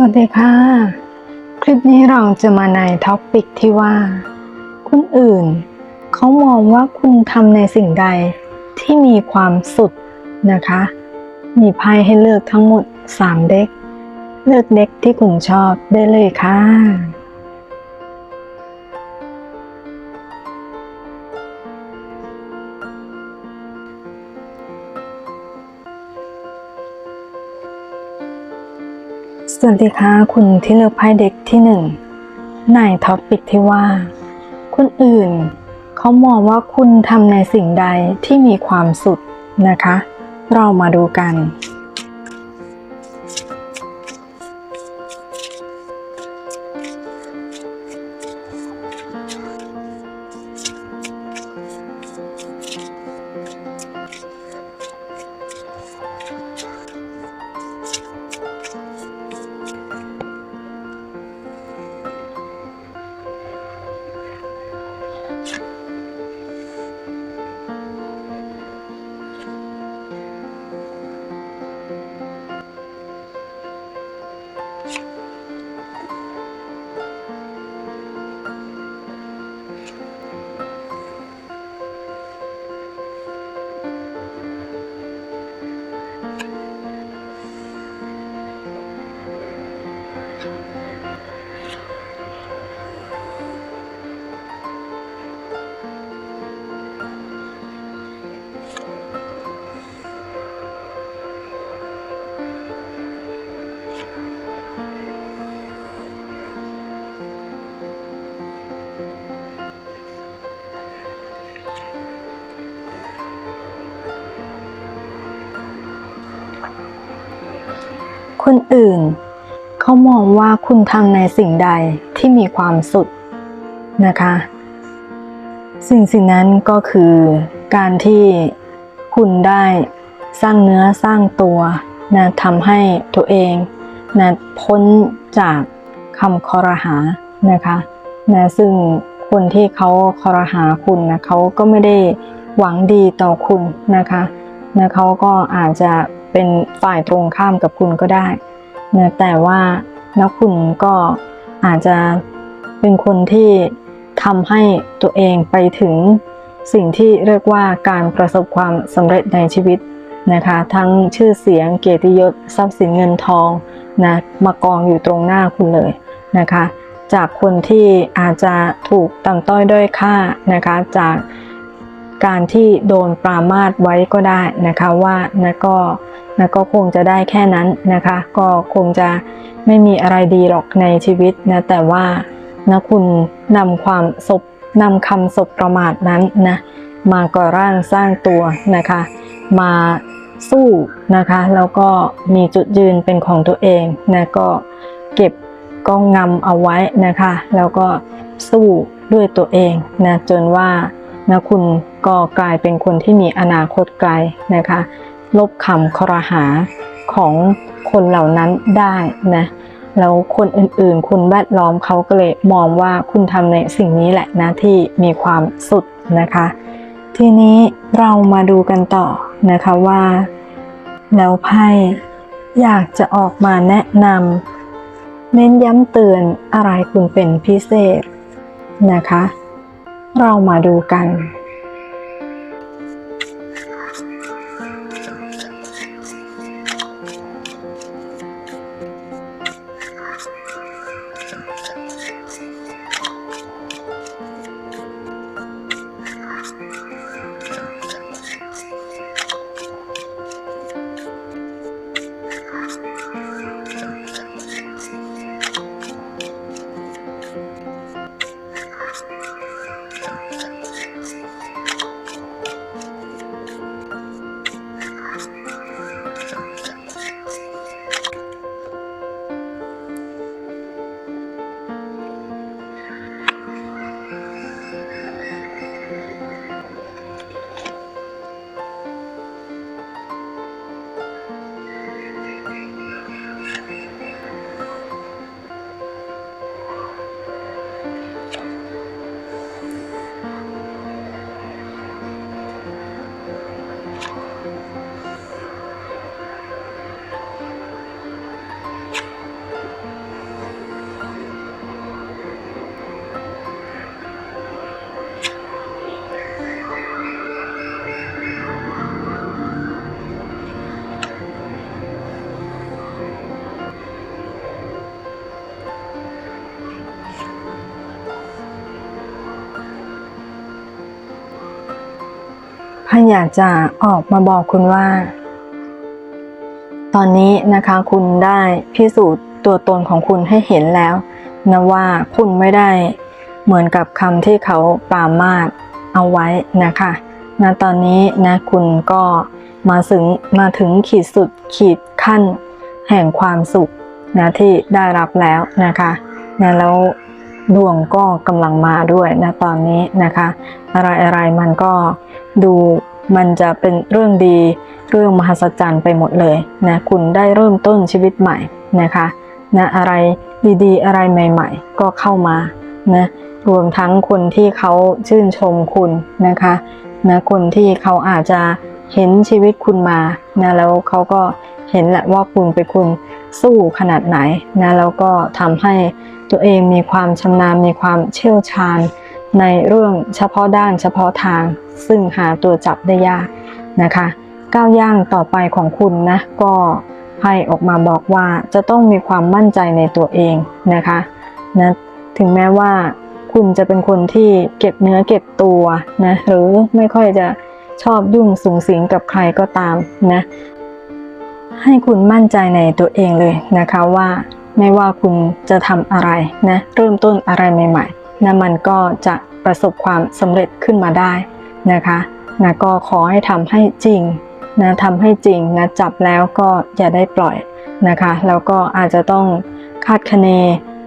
สวัสดีค่ะ คลิปนี้เราจะมาในท็อปปิกที่ว่า คนอื่น เขามองว่าคุณทำในสิ่งใดที่มีความสุดนะคะ มีไพ่ให้เลือกทั้งหมด 3 เด็ก เลือกเด็กที่คุณชอบได้เลยค่ะ สวัสดีค่ะ คุณที่เลือกไพ่เด็กที่หนึ่งในท็อปปิกที่ว่า คนอื่น เขามองว่าคุณทำในสิ่งใดที่มีความสุดนะคะ เรามาดูกัน คนอื่น เขามองว่าคุณทำในสิ่งใดที่มีความสุดนะคะ สิ่งสิ่งนั้นก็คือการที่คุณได้สร้างเนื้อสร้างตัวนะทำให้ตัวเองนะพ้นจากคำคอรหานะคะนะซึ่งคนที่เขาคอรหาคุณนะเขาก็ไม่ได้หวังดีต่อคุณนะคะนะเขาก็อาจจะ เป็นฝ่ายตรงข้ามกับคุณก็ได้นะแต่ว่าแล้วคุณก็อาจจะเป็นคนที่ทำให้ตัวเองไปถึงสิ่งที่เรียกว่าการประสบความสำเร็จในชีวิตนะคะ ทั้งชื่อเสียงเกียรติยศทรัพย์สินเงินทองนะมากองอยู่ตรงหน้าคุณเลยนะคะ จากคนที่อาจจะถูกต่ำต้อยด้อยค่านะคะจาก การที่โดนปรามาสไว้ก็ได้นะคะว่านะก็นะก็คงจะได้แค่นั้นนะคะ ก็คงจะไม่มีอะไรดีหรอกในชีวิตนะแต่ว่านะคุณนำความศพนำคำศพประมาทนั้นนะมาก่อร่างสร้างตัวนะคะ มาสู้นะคะแล้วก็มีจุดยืนเป็นของตัวเองนะก็เก็บก็งำเอาไว้นะคะ แล้วก็สู้ด้วยตัวเองนะจนว่า นะคุณก็กลายเป็นคนที่มีอนาคตไกลนะคะ ลบคำครหาของคนเหล่านั้นได้นะแล้วคนอื่นๆคุณแวดล้อมเขาก็เลยมองว่าคุณทำในสิ่งนี้แหละนะที่มีความสุดนะคะ ทีนี้เรามาดูกันต่อนะคะว่า แล้วไพ่อยากจะออกมาแนะนำเน้นย้ำเตือนอะไรคุณเป็นพิเศษนะคะ เรามาดูกัน ไพ่อยากจะออกมาบอกคุณว่า ตอนนี้นะคะคุณได้พิสูจน์ตัวตนของคุณให้เห็นแล้วนะว่าคุณไม่ได้เหมือนกับคำที่เขาปามาสเอาไว้นะคะนะตอนนี้นะคุณก็มาถึงมาถึงขีดสุดขีดขั้นแห่งความสุขนะที่ได้รับแล้วนะคะนะแล้วดวงก็กำลังมาด้วยนะตอนนี้นะคะ อะไรอะไรมันก็ ดูมันจะเป็นเรื่องดีเรื่องมหัศจรรย์ไปหมดเลยนะคุณได้เริ่มต้นชีวิตใหม่นะคะนะอะไรดีๆ อะไรใหม่ ๆ ก็เข้ามานะรวมทั้งคนที่เขาชื่นชมคุณนะคะนะคนที่เขาอาจจะเห็นชีวิตคุณมานะแล้วเขาก็เห็นแหละว่าคุณเป็นคุณสู้ขนาดไหนนะแล้วก็ทำให้ตัวเองมีความชำนาญมีความเชี่ยวชาญ ในเรื่องเฉพาะด้านเฉพาะทาง ซึ่งหาตัวจับได้ยากนะคะก้าวย่างต่อไปของคุณนะก็ให้ออกมาบอกว่าจะต้องมีความมั่นใจในตัวเองนะคะนะถึงแม้ว่าคุณจะเป็นคนที่เก็บเนื้อเก็บตัวนะหรือไม่ค่อยจะชอบยุ่งสุงสิงกับใครก็ตามนะให้คุณมั่นใจในตัวเองเลยนะคะว่า ไม่ว่าคุณจะทำอะไรนะเริ่มต้นอะไรใหม่ ๆ นะมันก็จะประสบความสำเร็จขึ้นมาได้นะคะนะก็ขอให้ทำให้จริงนะทำให้จริงนะจับแล้วก็อย่าได้ปล่อยนะคะแล้วก็อาจจะต้องคาดคะเน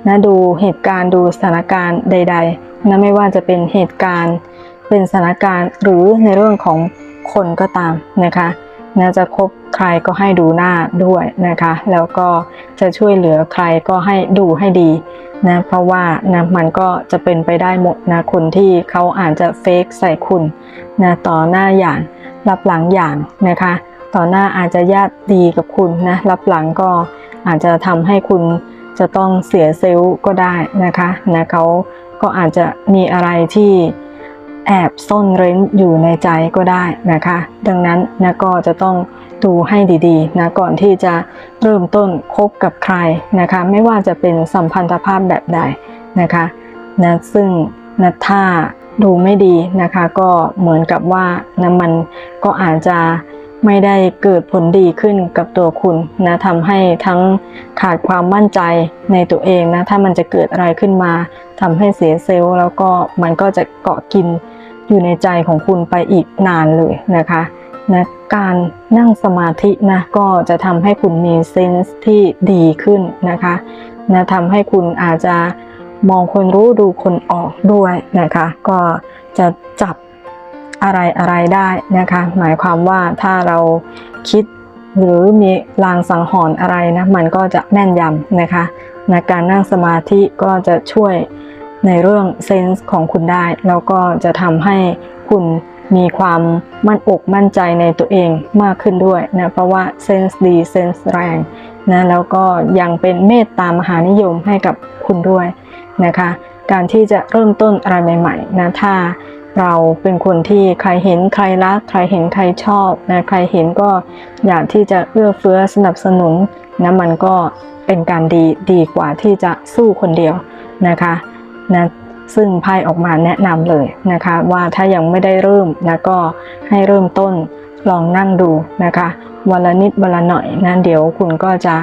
นะดูเหตุการณ์ดูสถานการณ์ใดๆนะไม่ว่าจะเป็นเหตุการณ์เป็นสถานการณ์หรือในเรื่องของคนก็ตามนะคะ นะจะคบใครก็ให้ดูหน้าด้วยนะคะ แล้วก็จะช่วยเหลือใครก็ให้ดูให้ดีนะเพราะว่านะมันก็จะเป็นไปได้หมดนะคนที่เขาอาจจะเฟกใส่คุณนะต่อหน้าอย่างรับหลังอย่างนะคะ ต่อหน้าอาจจะญาติดีกับคุณนะรับหลังก็อาจจะทำให้คุณจะต้องเสียเซลล์ก็ได้นะคะนะเขาก็อาจจะมีอะไรที่ แอบซ่อนเร้นอยู่ในใจก็ได้นะคะ ดังนั้นนะก็จะต้องดูให้ดีๆนะก่อนที่จะเริ่มต้นคบกับใครนะคะ ไม่ว่าจะเป็นสัมพันธภาพแบบใดนะคะนะซึ่งนะถ้าดูไม่ดีนะคะก็เหมือนกับว่านะมันก็อาจจะไม่ได้เกิดผลดีขึ้นกับตัวคุณนะทำให้ทั้งขาดความมั่นใจในตัวเองนะถ้ามันจะเกิดอะไรขึ้นมาทำให้เสียเซลล์แล้วก็มันก็จะเกาะกิน อยู่ในใจของคุณไปอีกนานเลยนะคะนะการนั่งสมาธินะก็จะทำให้คุณมีเซนส์ที่ดีขึ้นนะคะนะทำให้คุณอาจจะมองคนรู้ดูคนออกด้วยนะคะ ก็จะจับอะไรอะไรได้นะคะ หมายความว่าถ้าเราคิดหรือมีลางสังหรณ์อะไรนะมันก็จะแม่นยำนะคะนะการนั่งสมาธิก็จะช่วย ในเรื่องเซนส์ของคุณได้ แล้วก็จะทำให้คุณมีความมั่นอกมั่นใจในตัวเองมากขึ้นด้วยนะ เพราะว่าเซนส์ดีเซนส์แรงนะแล้วก็ยังเป็นเมตตามหานิยมให้กับคุณด้วยนะคะ การที่จะเริ่มต้นอะไรใหม่ๆนะถ้าเราเป็นคนที่ใครเห็นใครรัก ใครเห็นใครชอบนะใครเห็นก็อยากที่จะเอื้อเฟื้อสนับสนุนนะมันก็เป็นการดีดีกว่าที่จะสู้คนเดียวนะคะ นะซึ่งไพ่ออกมาแนะนำเลยนะคะว่าถ้ายังไม่ได้เริ่มนะก็ให้เริ่มต้นลองนั่งดูนะคะวันละนิดวันละหน่อยนะเดี๋ยวคุณก็จะ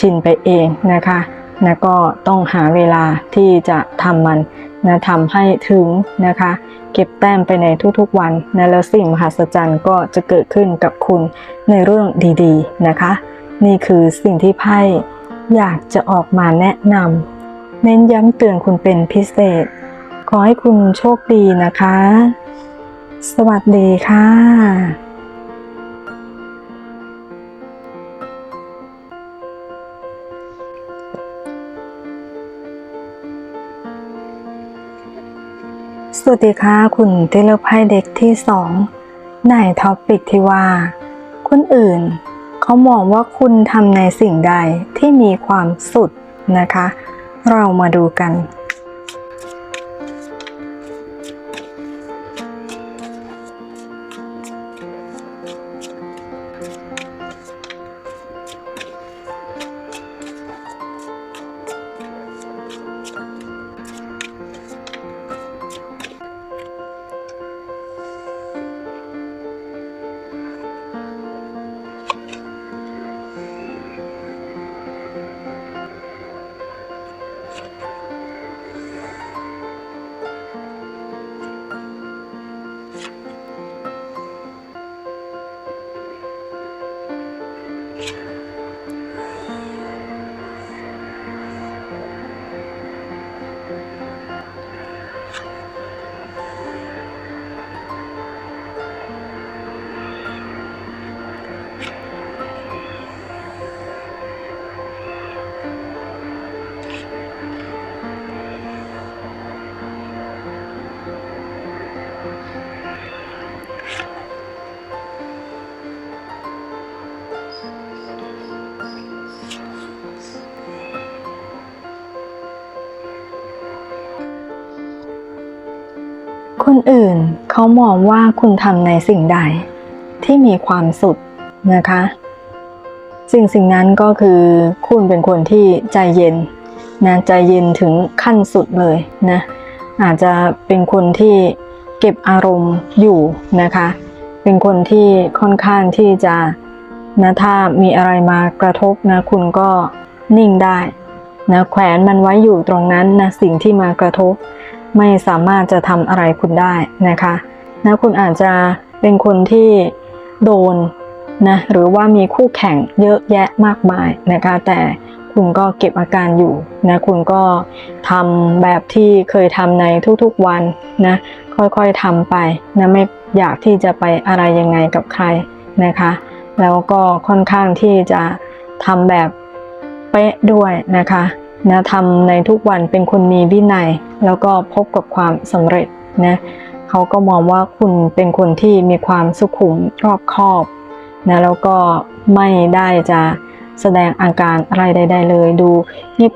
ชินไปเองนะคะนะก็ต้องหาเวลาที่จะทำมันนะทำให้ถึงนะคะ เก็บแต้มไปในทุกๆวันนะแล้วสิ่งมหัศจรรย์ก็จะเกิดขึ้นกับคุณในเรื่องดีๆนะคะ นี่คือสิ่งที่ไพ่อยากจะออกมาแนะนำ เน้นย้ำเตือนคุณเป็นพิเศษ ขอให้คุณโชคดีนะคะ สวัสดีค่ะสวัสดีค่ะคุณที่เลือกไพ่เด็กที่สองในท็อปปิกที่ว่า คนอื่น เขามองว่าคุณทำในสิ่งใดที่มีความสุดนะคะ เรามาดูกัน คนอื่นเขามองว่าคุณทำในสิ่งใดที่มีความสุขนะคะ สิ่งสิ่งนั้นก็คือคุณเป็นคนที่ใจเย็นนะใจเย็นถึงขั้นสุดเลยนะอาจจะเป็นคนที่เก็บอารมณ์อยู่นะคะ เป็นคนที่ค่อนข้างที่จะนะถ้ามีอะไรมากระทบนะคุณก็นิ่งได้นะแขวนมันไว้อยู่ตรงนั้นนะสิ่งที่มากระทบ ไม่สามารถจะทำอะไรคุณได้นะคะนะคุณอาจจะเป็นคนที่โดนนะหรือว่ามีคู่แข่งเยอะแยะมากมายนะคะ แต่คุณก็เก็บอาการอยู่นะคุณก็ทำแบบที่เคยทำในทุกๆวันนะค่อยๆทำไปนะไม่อยากที่จะไปอะไรยังไงกับใครนะคะ แล้วก็ค่อนข้างที่จะทำแบบเป๊ะด้วยนะคะ นะทำในทุกวันเป็นคนมีวินัย แล้วก็พบกับความสำเร็จนะเขาก็มองว่าคุณเป็นคนที่มีความสุขุมรอบคอบนะแล้วก็ไม่ได้จะแสดงอาการอะไรใดๆเลย ดู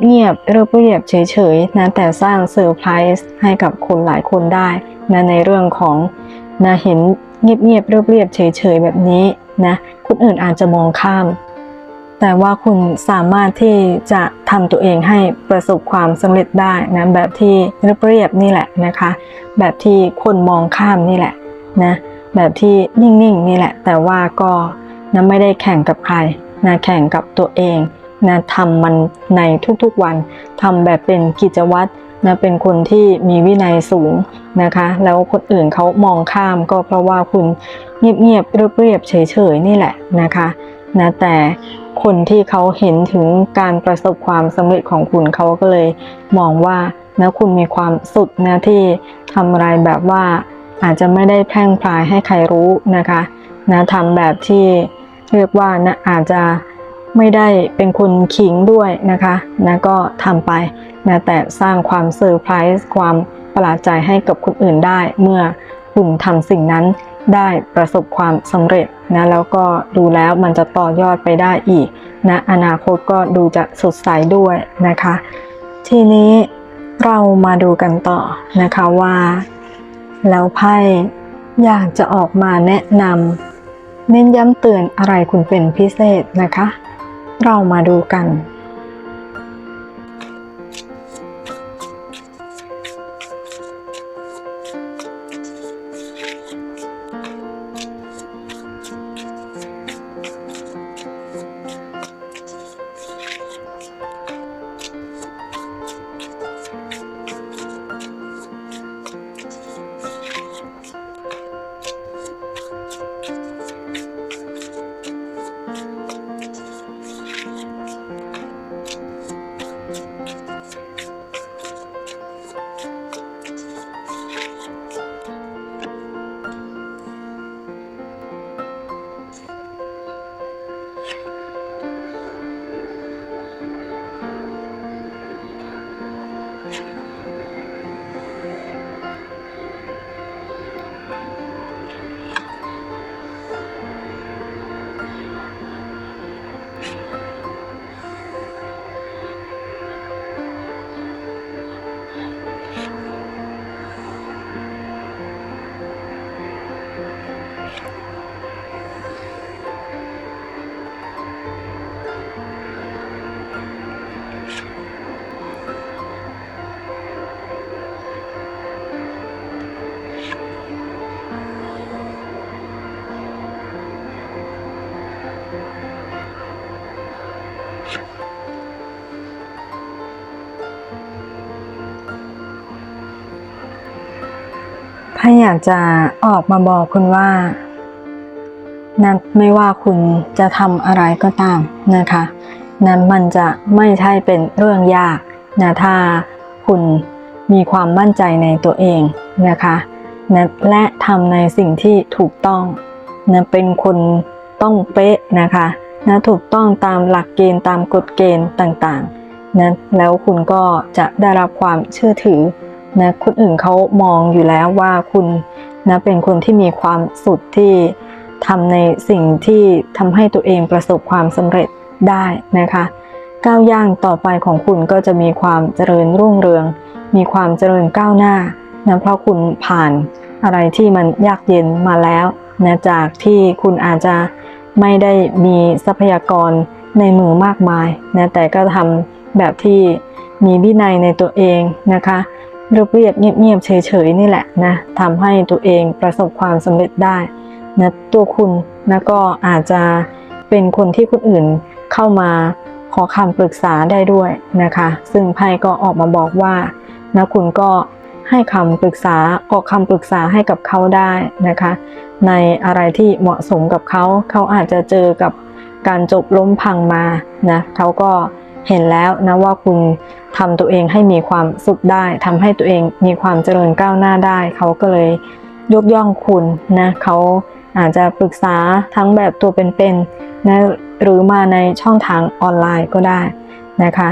เงียบๆเรียบๆเฉยๆนะแต่สร้างเซอร์ไพรส์ให้กับคนหลายคนได้นะในเรื่องของนะเห็นเงียบๆเรียบๆเฉยๆแบบนี้นะคนอื่นอาจจะมองข้าม แต่ว่าคุณสามารถที่จะทำตัวเองให้ประสบความสำเร็จได้นะแบบที่เรียบๆนี่แหละนะคะ แบบที่คนมองข้ามนี่แหละนะแบบที่นิ่งๆนี่แหละ แต่ว่าก็นะไม่ได้แข่งกับใครนะแข่งกับตัวเองนะทำมันในทุกๆวันทำแบบเป็นกิจวัตรนะเป็นคนที่มีวินัยสูงนะคะ แล้วคนอื่นเขามองข้ามก็เพราะว่าคุณเงียบๆเรียบๆเฉยๆนี่แหละนะคะนะแต่ คนที่เขาเห็นถึงการประสบความสำเร็จของคุณเขาก็เลยมองว่านะคุณมีความสุดนะที่ทำอะไรแบบว่าอาจจะไม่ได้แพร่งพรายให้ใครรู้นะคะนะทำแบบที่เรียกว่านะอาจจะไม่ได้เป็นคนขิงด้วยนะคะนะก็ทำไปนะแต่สร้างความเซอร์ไพรส์ความประหลาดใจให้กับคนอื่นได้ เมื่อคุณทำสิ่งนั้น ได้ประสบความสำเร็จนะแล้วก็ดูแล้วมันจะต่อยอดไปได้อีกนะอนาคตก็ดูจะสดใสด้วยนะคะ ทีนี้เรามาดูกันต่อนะคะว่า แล้วไพ่อยากจะออกมาแนะนำเน้นย้ำเตือนอะไรคุณเป็นพิเศษนะคะ เรามาดูกัน ไพ่อยากจะออกมาบอกคุณว่านั้นไม่ว่าคุณจะทำอะไรก็ตามนะคะ นั้นมันจะไม่ใช่เป็นเรื่องยากนะถ้าคุณมีความมั่นใจในตัวเองนะคะนะและทำในสิ่งที่ถูกต้องนะเป็นคนต้องเป๊ะนะคะนะถูกต้องตามหลักเกณฑ์ตามกฎเกณฑ์ต่างๆนะแล้วคุณก็จะได้รับความเชื่อถือ นะคนอื่นเขามองอยู่แล้วว่าคุณนะเป็นคนที่มีความสุดที่ทำในสิ่งที่ทำให้ตัวเองประสบความสำเร็จได้นะคะก้าวย่างต่อไปของคุณก็จะมีความเจริญรุ่งเรือง มีความเจริญก้าวหน้านะเพราะคุณผ่านอะไรที่มันยากเย็นมาแล้วนะจากที่คุณอาจจะไม่ได้มีทรัพยากรในมือมากมายนะแต่ก็ทำแบบที่มีวินัยในตัวเองนะคะ เรียบเรียบเงียบๆเฉยๆนี่แหละนะทำให้ตัวเองประสบความสำเร็จได้นะตัวคุณนะก็อาจจะเป็นคนที่คนอื่นเข้ามาขอคำปรึกษาได้ด้วยนะคะ ซึ่งไพ่ก็ออกมาบอกว่านะคุณก็ให้คำปรึกษาออกคำปรึกษาให้กับเขาได้นะคะ ในอะไรที่เหมาะสมกับเขา เขาอาจจะเจอกับการจบล้มพังมานะเขาก็ เห็นแล้วนะว่าคุณทำตัวเองให้มีความสุขได้ทำให้ตัวเองมีความเจริญก้าวหน้าได้ เขาก็เลยยกย่องคุณนะเขาอาจจะปรึกษาทั้งแบบตัวเป็นๆนะหรือมาในช่องทางออนไลน์ก็ได้นะคะ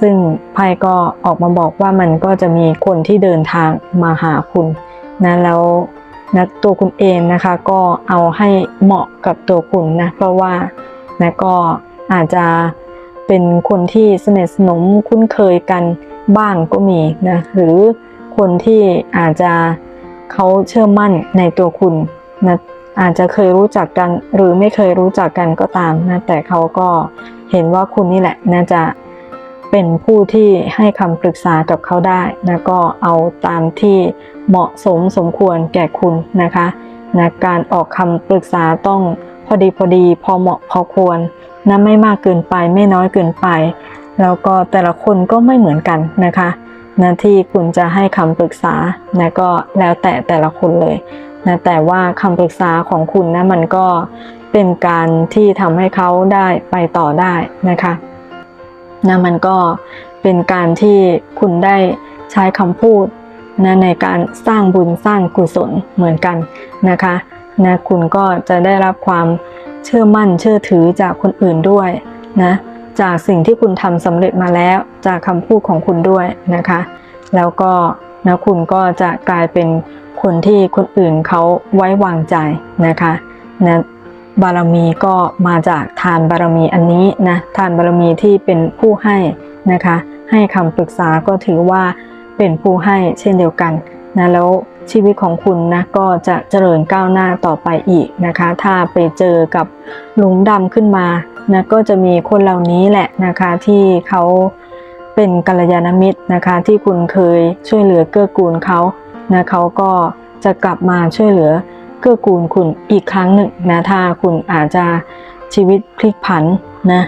ซึ่งไพ่ก็ออกมาบอกว่ามันก็จะมีคนที่เดินทางมาหาคุณนะแล้วนะตัวคุณเองนะคะก็เอาให้เหมาะกับตัวคุณนะเพราะว่านะก็อาจจะ เป็นคนที่สนิทสนมคุ้นเคยกันบ้างก็มีนะหรือคนที่อาจจะเขาเชื่อมั่นในตัวคุณนะอาจจะเคยรู้จักกันหรือไม่เคยรู้จักกันก็ตามนะแต่เขาก็เห็นว่าคุณนี่แหละน่าจะเป็นผู้ที่ให้คำปรึกษากับเขาได้นะก็เอาตามที่เหมาะสมสมควรแก่คุณนะคะนะการออกคำปรึกษาต้องพอดีพอดีพอเหมาะพอควร นะไม่มากเกินไปไม่น้อยเกินไป แล้วก็แต่ละคนก็ไม่เหมือนกันนะคะนะที่คุณจะให้คำปรึกษานะก็แล้วแต่แต่ละคนเลยนะแต่ว่าคำปรึกษาของคุณนะมันก็เป็นการที่ทำให้เขาได้ไปต่อได้นะคะนะมันก็เป็นการที่คุณได้ใช้คำพูดนะในการสร้างบุญสร้างกุศลเหมือนกันนะคะนะคุณก็จะได้รับความ เชื่อมั่นเชื่อถือจากคนอื่นด้วยนะจากสิ่งที่คุณทำสำเร็จมาแล้วจากคำพูดของคุณด้วยนะคะ แล้วก็นะคุณก็จะกลายเป็นคนที่คนอื่นเขาไว้วางใจนะคะนะบารมีก็มาจากทานบารมีอันนี้นะทานบารมีที่เป็นผู้ให้นะคะ ให้คำปรึกษาก็ถือว่าเป็นผู้ให้เช่นเดียวกันนะแล้ว ชีวิตของคุณนะก็จะเจริญก้าวหน้าต่อไปอีกนะคะ ถ้าไปเจอกับหลุมดำขึ้นมานะก็จะมีคนเหล่านี้แหละนะคะที่เขาเป็นกัลยาณมิตรนะคะ ที่คุณเคยช่วยเหลือเกื้อกูลเขานะเขาก็จะกลับมาช่วยเหลือเกื้อกูลคุณอีกครั้งหนึ่งนะถ้าคุณอาจจะชีวิตพลิกผันนะ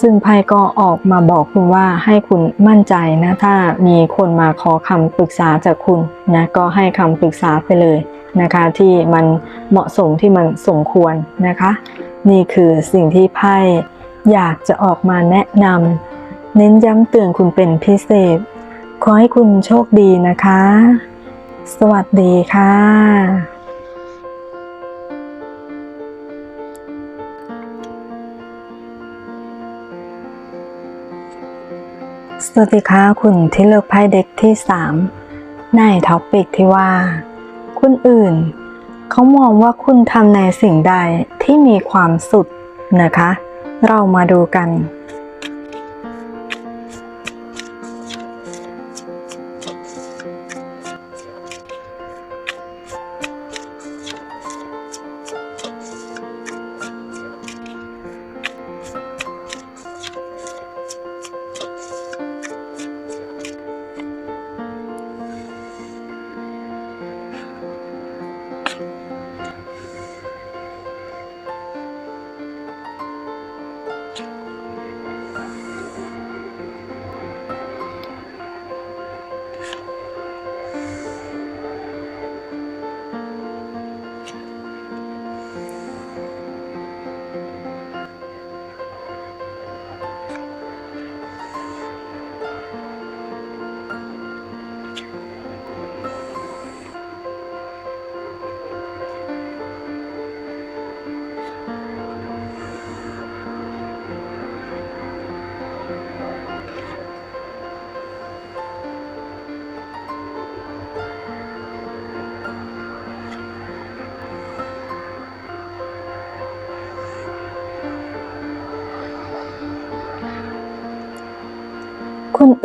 ซึ่งไพ่ก็ออกมาบอกคุณว่าให้คุณมั่นใจนะ ถ้ามีคนมาขอคำปรึกษาจากคุณนะก็ให้คำปรึกษาไปเลยนะคะ ที่มันเหมาะสมที่มันสมควรนะคะ นี่คือสิ่งที่ไพ่อยากจะออกมาแนะนำเน้นย้ำเตือนคุณเป็นพิเศษ ขอให้คุณโชคดีนะคะ สวัสดีค่ะ สวัสดีค่ะคุณที่เลือกไพ่เด็กที่ 3 ในท็อปิกที่ว่า คุณอื่น เขามองว่าคุณทำในสิ่งใดที่มีความสุดนะคะ เรามาดูกัน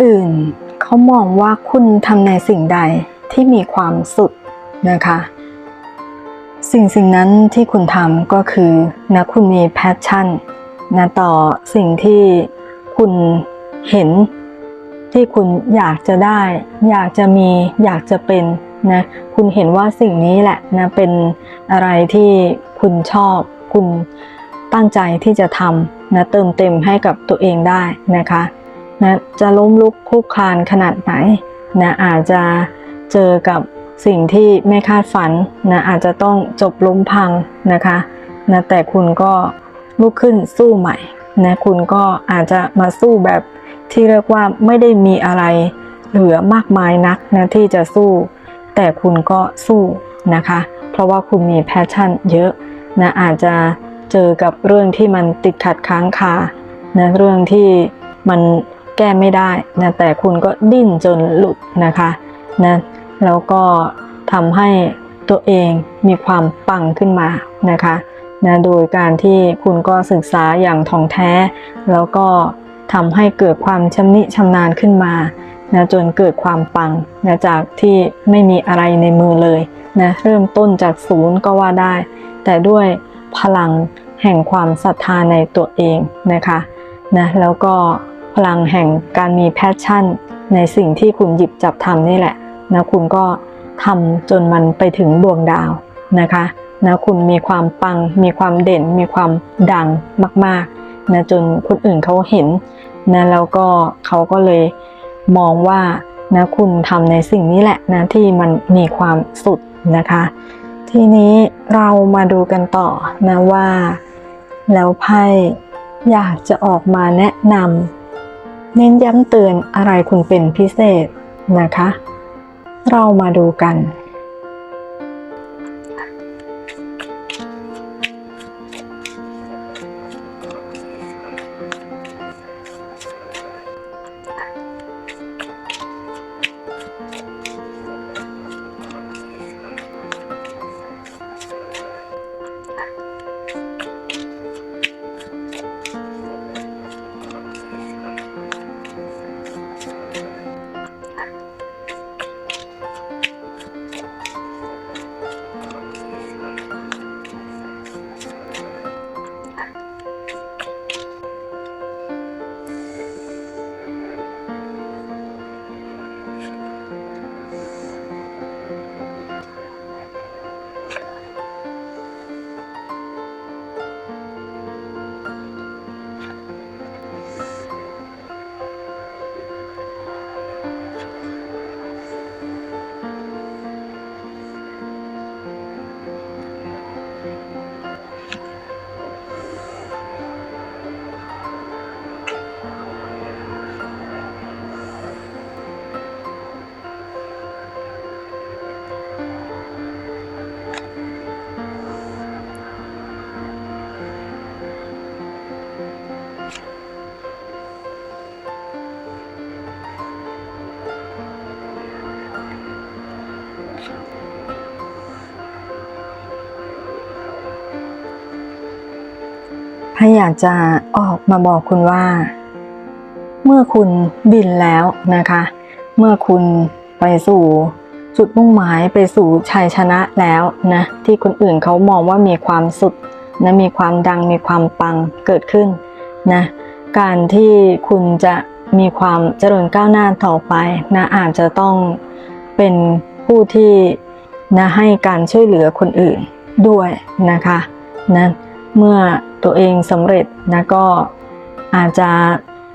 อื่น เขามองว่าคุณทำในสิ่งใดที่มีความสุดนะคะ สิ่งสิ่งนั้นที่คุณทำก็คือนะคุณมีแพชชั่นนะต่อสิ่งที่คุณเห็นที่คุณอยากจะได้ อยากจะมีอยากจะเป็นนะคุณเห็นว่าสิ่งนี้แหละนะเป็นอะไรที่คุณชอบ คุณตั้งใจที่จะทำนะเติมเต็มให้กับตัวเองได้นะคะ นะจะล้มลุกคลุกคลานขนาดไหนนะอาจจะเจอกับสิ่งที่ไม่คาดฝันนะอาจจะต้องจบล้มพังนะคะนะแต่คุณก็ลุกขึ้นสู้ใหม่นะคุณก็อาจจะมาสู้แบบที่เรียกว่าไม่ได้มีอะไรเหลือมากมายนักนะที่จะสู้ แต่คุณก็สู้นะคะ เพราะว่าคุณมีแพชชั่นเยอะนะอาจจะเจอกับเรื่องที่มันติดขัดค้างคานะเรื่องที่มัน แก้ไม่ได้นะแต่คุณก็ดิ้นจนหลุดนะคะนะแล้วก็ทำให้ตัวเองมีความปังขึ้นมานะคะนะโดยการที่คุณก็ศึกษาอย่างท่องแท้ แล้วก็ทำให้เกิดความชำนิชำนาญขึ้นมานะจนเกิดความปังนะจากที่ไม่มีอะไรในมือเลยนะเริ่มต้นจากศูนย์ก็ว่าได้ แต่ด้วยพลังแห่งความศรัทธาในตัวเองนะคะนะแล้วก็ พลังแห่งการมีแพชชั่น ในสิ่งที่คุณหยิบจับทำนี่แหละนะคุณก็ทำจนมันไปถึงดวงดาวนะคะนะคุณมีความปัง มีความเด่น มีความดังมากๆนะจนคนอื่นเขาเห็นนะแล้วก็เขาก็เลยมองว่านะคุณทำในสิ่งนี้แหละนะที่มันมีความสุดนะคะ ทีนี้เรามาดูกันต่อนะว่า แล้วไพ่อยากจะออกมาแนะนำ เน้นย้ำเตือนอะไรคุณเป็นพิเศษนะคะ เรามาดูกัน อยากจะออกมาบอกคุณว่า เมื่อคุณบินแล้วนะคะ เมื่อคุณไปสู่จุดมุ่งหมายไปสู่ชัยชนะแล้วนะที่คนอื่นเขามองว่ามีความสุดนะมีความดังมีความปังเกิดขึ้นนะการที่คุณจะมีความเจริญก้าวหน้าต่อไปนะอาจจะต้องเป็นผู้ที่นะให้การช่วยเหลือคนอื่นด้วยนะคะนะเมื่อ ตัวเองสำเร็จนะก็อาจจะ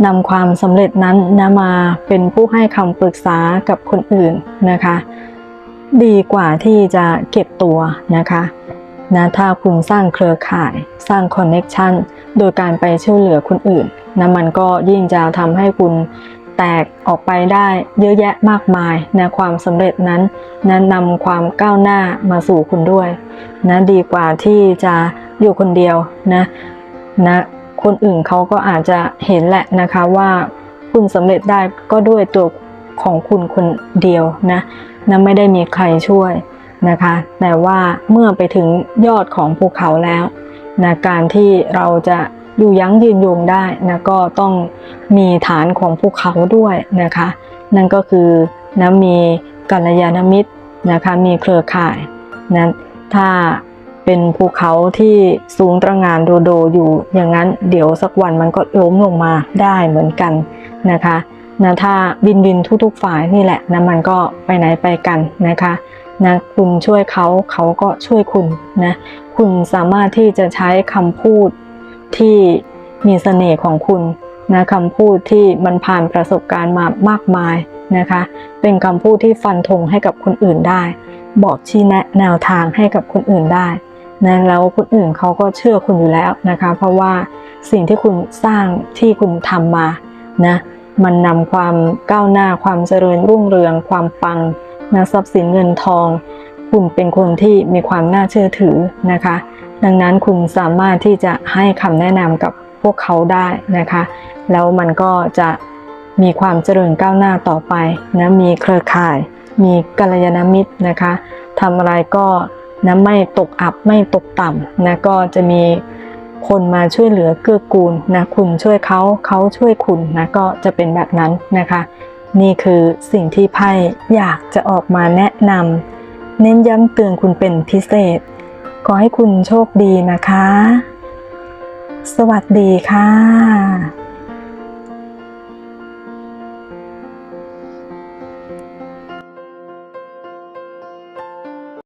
นำความสำเร็จนั้นนะมาเป็นผู้ให้คำปรึกษากับคนอื่นนะคะ ดีกว่าที่จะเก็บตัวนะคะนะถ้าคุณสร้างเครือข่ายสร้างคอนเน็ชันโดยการไปช่วยเหลือคนอื่นนะมันก็ยิ่งจะทำให้คุณ แตกออกไปได้เยอะแยะมากมายนะความสำเร็จนั้นนะนำความก้าวหน้ามาสู่คุณด้วยนะดีกว่าที่จะอยู่คนเดียวนะนะคนอื่นเขาก็อาจจะเห็นแหละนะคะว่าคุณสำเร็จได้ก็ด้วยตัวของคุณคนเดียวนะนะไม่ได้มีใครช่วยนะคะ แต่ว่าเมื่อไปถึงยอดของภูเขาแล้วนะการที่เราจะ อยู่ยั้งยืนยงได้นะก็ต้องมีฐานของภูเขาด้วยนะคะ นั่นก็คือนะมีกัลยาณมิตรนะคะมีเครือข่ายนั้นถ้าเป็นภูเขาที่สูงตระหงานโดโดอยู่อย่างนั้นเดี๋ยวสักวันมันก็ล้มลงมาได้เหมือนกันนะคะนะถ้าบินบินทุกๆฝ่ายนี่แหละนะมันก็ไปไหนไปกันนะคะนะคุณช่วยเขาเขาก็ช่วยคุณนะคุณสามารถที่จะใช้คำพูด ที่มีเสน่ห์ของคุณนะคำพูดที่มันผ่านประสบการณ์มามากมายนะคะ เป็นคำพูดที่ฟันธงให้กับคนอื่นได้ บอกชี้แนะแนวทางให้กับคนอื่นได้นะแล้วคนอื่นเขาก็เชื่อคุณอยู่แล้วนะคะ เพราะว่าสิ่งที่คุณสร้างที่คุณทำมานะมันนำความก้าวหน้าความเจริญรุ่งเรือง ความปังนะทรัพย์สินเงินทอง คุณเป็นคนที่มีความน่าเชื่อถือนะคะ ดังนั้นคุณสามารถที่จะให้คำแนะนำกับพวกเขาได้นะคะ แล้วมันก็จะมีความเจริญก้าวหน้าต่อไปนะมีเครือข่าย มีกัลยาณมิตรนะคะทำอะไรก็นะไม่ตกอับไม่ตกต่ำนะก็จะมีคนมาช่วยเหลือเกื้อกูลนะคุณช่วยเขาเขาช่วยคุณนะก็จะเป็นแบบนั้นนะคะ นี่คือสิ่งที่ไพ่อยากจะออกมาแนะนำเน้นย้ำเตือนคุณเป็นพิเศษ ขอให้คุณโชคดีนะคะ สวัสดีค่ะ